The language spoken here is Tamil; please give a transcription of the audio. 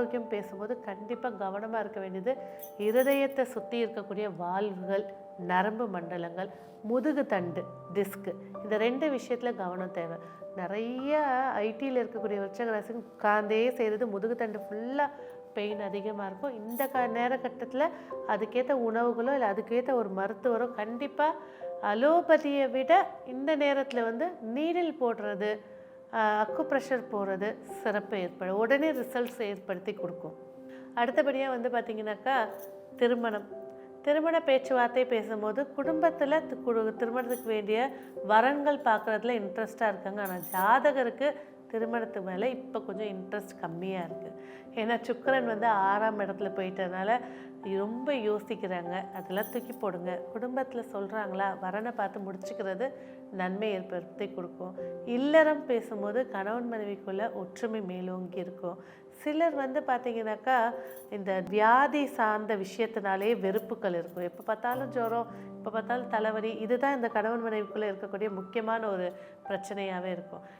ஆரோக்கியம் பேசும்போது கண்டிப்பாக கவனமாக இருக்க வேண்டியது இருதயத்தை சுற்றி இருக்கக்கூடிய வால்வுகள் நரம்பு மண்டலங்கள் முதுகு தண்டு டிஸ்க்கு இந்த ரெண்டு விஷயத்தில் கவனம் தேவை. நிறைய ஐடியில் இருக்கக்கூடிய விருச்சக உட்காந்தே செய்கிறது முதுகு தண்டு ஃபுல்லாக பெயின் அதிகமாக இருக்கும். இந்த க நேரகட்டத்தில் அதுக்கேற்ற உணவுகளோ இல்லை அதுக்கேற்ற ஒரு மருத்துவரோ கண்டிப்பாக அலோபதியை விட இந்த நேரத்தில் வந்து நீடில் போடுறது அக்கு ப்ரெஷர் போகிறது சிறப்பு ஏற்படும் உடனே ரிசல்ட்ஸ் ஏற்படுத்தி கொடுக்கும். அடுத்தபடியாக வந்து பார்த்திங்கனாக்கா திருமணம். திருமண பேச்சுவார்த்தை பேசும்போது குடும்பத்தில் திருமணத்துக்கு வேண்டிய வரன்கள் பார்க்குறதுல இன்ட்ரெஸ்ட்டாக இருக்காங்க. ஆனால் ஜாதகருக்கு திருமணத்து மேலே இப்போ கொஞ்சம் இன்ட்ரெஸ்ட் கம்மியாக இருக்குது ஏன்னா சுக்கரன் வந்து ஆறாம் இடத்துல போயிட்டதுனால ரொம்ப யோசிக்கிறாங்க. அதெல்லாம் தூக்கி போடுங்க. குடும்பத்தில் சொல்கிறாங்களா வரனை பார்த்து முடிச்சுக்கிறது நன்மை ஏற்படுத்தி கொடுக்கும். இல்லறம் பேசும்போது கணவன் மனைவிக்குள்ளே ஒற்றுமை மேலோங்கி இருக்கும். சிலர் வந்து பார்த்தீங்கன்னாக்கா இந்த வியாதி சார்ந்த விஷயத்தினாலே வெறுப்புகள் இருக்கும். எப்போ பார்த்தாலும் ஜுரம் எப்போ பார்த்தாலும் தலைவலி இதுதான் இந்த கணவன் மனைவிக்குள்ளே இருக்கக்கூடிய முக்கியமான ஒரு பிரச்சனையாகவே இருக்கும்.